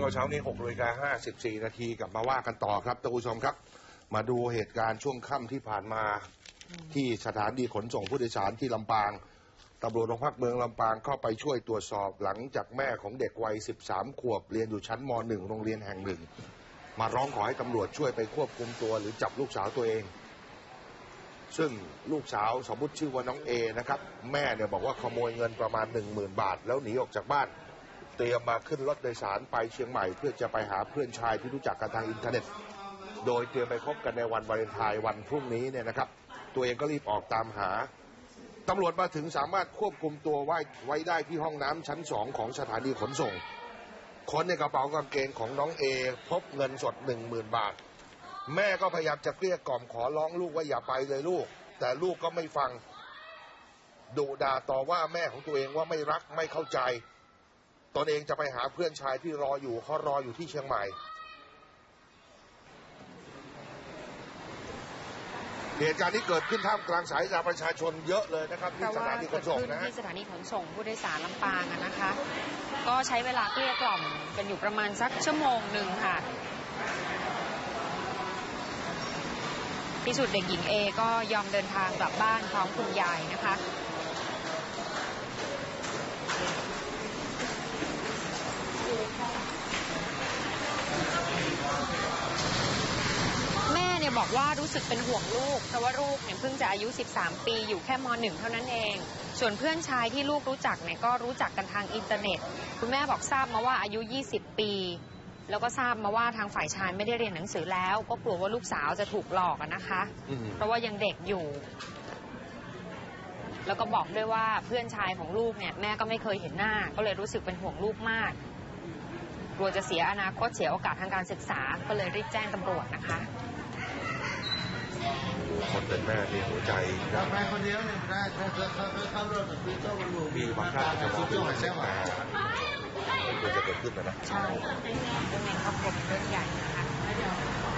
เอาเช้านี้6นาฬิกา54 นาทีกลับมาว่ากันต่อครับท่านผู้ชมครับ มาดูเหตุการณ์ช่วงค่ำที่ผ่านมา ที่สถานีขนส่งผู้โดยสารที่ลำปางตำรวจโรงพักเมืองลำปางเข้าไปช่วยตรวจสอบหลังจากแม่ของเด็กวัย 13 ขวบเรียนอยู่ชั้นม .1 โรงเรียนแห่งหนึ่ง มาร้องขอให้ตำรวจช่วยไปควบคุมตัวหรือจับลูกสาวตัวเอง ซึ่งลูกสาวสมมติชื่อว่าน้องเอนะครับ แม่เนี่ยบอกว่าขโมยเงินประมาณ 1 0,000 บาท แล้วหนีออกจากบ้าน ตรียมมาขึ้นรถโดยสารไปเชียงใหม่ เพื่อจะไปหาเพื่อนชายที่รู้จักกันทางอินเทอร์เน็ต โดยเตรียมไปพบกันในวันวาเลนไทน์วันพรุ่งนี้เนี่ยนะครับ ตัวเองก็รีบออกตามหาตำรวจมาถึงสามารถควบคุมตัวไว้ไว้ได้ที่ห้องน้ำชั้นสองของสถานีขนส่ง ค้นในกระเป๋ากางเกงของน้องเอพบเงินสดหนึ่งหมื่นบาท แม่ก็พยายามจะเกลี้ยกล่อมขอร้องลูกว่าอย่าไปเลยลูก แต่ลูกก็ไม่ฟังดุด่าต่อว่าแม่ของตัวเองว่าไม่รักไม่เข้าใจ ตนเองจะไปหาเพื่อนชายที่รออยู่เขารออยู่ที่เชียงใหม่ เหตุการณ์ที่เกิดขึ้นท่ามกลางสายตาประชาชนเยอะเลยนะครับเพที่ราะสว่าถานีขเกินดส่งขึ้นนะฮะที่สถานีขนส่งผู้โดยสารลำปางอะนะคะ ก็ใช้เวลาเกลี้ยกล่อมกันอยู่ประมาณสักชั่วโมงหนึ่งค่ะที่สุดเด็กหญิงเอก็ยอมเดินทางกลับบ้านพร้อมคุณยายนะคะ แม่เนี่ย บอกว่ารู้สึกเป็นห่วงลูก เพราะว่าลูกเนี่ยเพิ่งจะอายุ 13 ปีอยู่แค่ม .1 เท่านั้นเอง ส่วนเพื่อนชายที่ลูกรู้จักเนี่ยก็รู้จักกันทางอินเทอร์เน็ต คุณแม่บอกทราบมาว่าอายุ 20 ปี แล้วก็ทราบมาว่าทางฝ่ายชายไม่ได้เรียนหนังสือแล้ว ก็กลัวว่าลูกสาวจะถูกหลอกอะนะคะอืมเพราะว่ายังเด็กอยู่ แล้วก็บอกด้วยว่าเพื่อนชายของลูกเนี่ยแม่ก็ไม่เคยเห็นหน้า ก็เลยรู้สึกเป็นห่วงลูกมากกลัวจะเสียอนาคตเสียโอกาสทางการศึกษา ก็เลยรีบแจ้งตำรวจนะคะ เป็นแม่มีหัวใจเราไปคนเดียวเนี่ยได้ถ้าเขาเขาเขารถซื้อโต๊ะบรรลุมีบางครั้งจะมองซื้อเป็นโต๊ะเรื่มาองใช่ไหมแต่ไม่ควรจะเกิดขึ้นนะใช่เรื่องในครอบครัวเป็นเรื่องใหญ่นะคะ